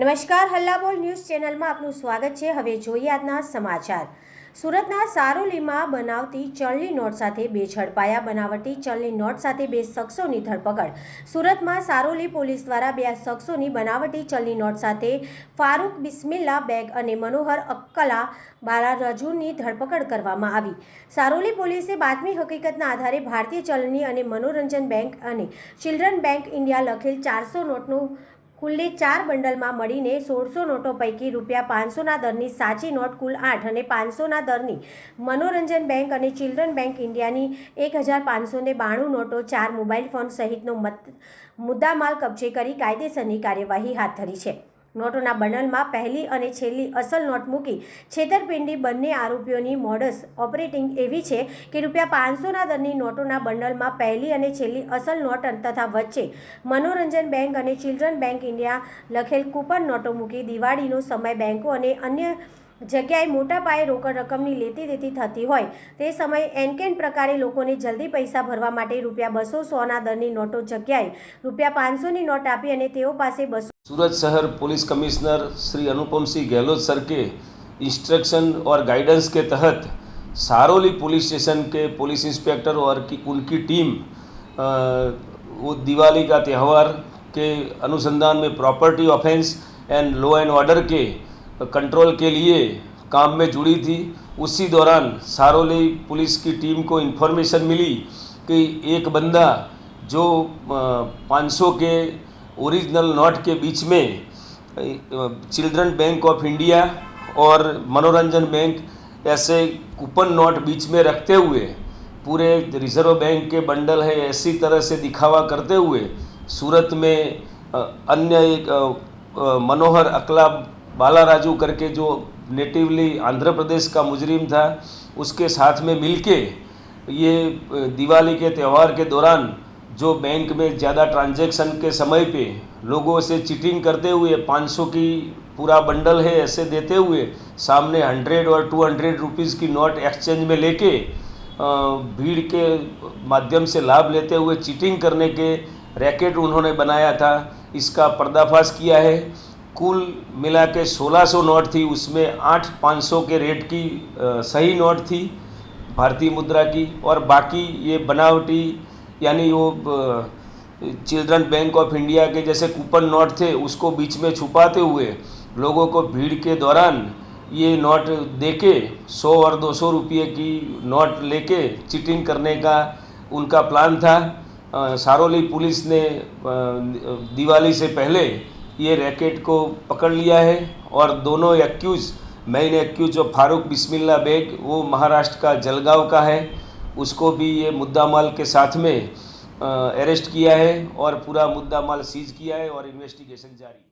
નમસ્કાર, હલ્લાબોલ ન્યૂઝ ચેનલમાં આપનું સ્વાગત છે. હવે જોઈએ આજના સમાચાર. સુરતના સારોલીમાં બનાવતી ચલણી નોટ સાથે બે ઝડપાયા બનાવટી. ચલણી નોટ સાથે બે શખ્સોની ધરપકડ. સુરતમાં સારોલી પોલીસ દ્વારા બે શખ્સોની બનાવટી ચલણી નોટ સાથે ફારૂક બિસ્મિલ્લા બેગ અને મનોહર અક્કલા બારા રજુની ધરપકડ કરવામાં આવી. સારોલી પોલીસે બાતમી હકીકતના આધારે ભારતીય ચલણી અને મનોરંજન બેંક અને ચિલ્ડ્રન બેંક ઇન્ડિયા લખેલ ચારસો નોટનું કુલ્લે ચાર બંડલમાં મળીને સોળસો નોટો પૈકી રૂપિયા પાંચસોના દરની સાચી નોટ કુલ આઠ અને પાંચસોના દરની મનોરંજન બેંક અને ચિલ્ડ્રન બેંક ઇન્ડિયાની એક હજાર પાંચસોને બાણું નોટો ચાર મોબાઈલ ફોન સહિતનો મત, મુદ્દામાલ કબજે કરી કાયદેસરની કાર્યવાહી હાથ ધરી છે. નોટોના બંડલમાં પહેલી અને છેલ્લી અસલ નોટ મૂકી છેતરપિંડી બંને આરોપીઓની મોડસ ઓપરેટિંગ એવી છે કે રૂપિયા પાંચસોના દરની નોટોના બંડલમાં પહેલી અને છેલ્લી અસલ નોટ તથા વચ્ચે મનોરંજન બેંક અને ચિલ્ડ્રન બેંક ઇન્ડિયા લખેલ કૂપન નોટો મૂકી દિવાળીનો સમય બેંકો અને અન્ય જગ્યાએ મોટા પાયે રોકડ રકમની લેતી દેતી થતી હોય તે સમયે એનકેન પ્રકારે લોકોને જલ્દી પૈસા ભરવા માટે રૂપિયા બસો સોના દરની નોટો જગ્યાએ રૂપિયા પાંચસોની નોટ આપી અને તેઓ પાસે બસો सूरत शहर police commissioner Shri Anupam Singh Gehlot sir के इंस्ट्रक्शन और गाइडेंस के तहत सारोली पुलिस स्टेशन के पुलिस इंस्पेक्टर और की उनकी टीम अ, वो दिवाली का त्यौहार के अनुसंधान में property offence and law and order के कंट्रोल के लिए काम में जुड़ी थी। उसी दौरान सारोली पुलिस की टीम को इन्फॉर्मेशन मिली कि एक बंदा जो पाँच सौ के ओरिजिनल नोट के बीच में चिल्ड्रन बैंक ऑफ़ इंडिया और मनोरंजन बैंक ऐसे कूपन नोट बीच में रखते हुए, पूरे रिज़र्व बैंक के बंडल है, ऐसी तरह से दिखावा करते हुए, सूरत में अन्य एक मनोहर अकला बाला राजू करके जो नेटिवली आंध्र प्रदेश का मुजरिम था, उसके साथ में मिलके ये दिवाली के त्यौहार के दौरान जो बैंक में ज़्यादा ट्रांजैक्शन के समय पे लोगों से चीटिंग करते हुए 500 की पूरा बंडल है ऐसे देते हुए सामने 100 और 200 रुपीज़ की नोट एक्सचेंज में लेके भीड़ के माध्यम से लाभ लेते हुए चीटिंग करने के रैकेट उन्होंने बनाया था। इसका पर्दाफाश किया है। कुल मिला के 1600 नोट थी, उसमें आठ 500 के रेट की सही नोट थी भारतीय मुद्रा की और बाकी ये बनावटी, यानी वो चिल्ड्रन बैंक ऑफ़ इंडिया के जैसे कूपन नोट थे, उसको बीच में छुपाते हुए लोगों को भीड़ के दौरान ये नोट देके, सौ और दो सौ रुपये की नोट लेके चीटिंग करने का उनका प्लान था। सारोली पुलिस ने दिवाली से पहले ये रैकेट को पकड़ लिया है और दोनों एक्यूज़ मेन एक्यूज जो फारूक बिस्मिल्ला बेग, वो महाराष्ट्र का जलगांव का है। उसको भी ये मुद्दा माल के साथ में अरेस्ट किया है और पूरा मुद्दा माल सीज किया है और इन्वेस्टिगेशन जारी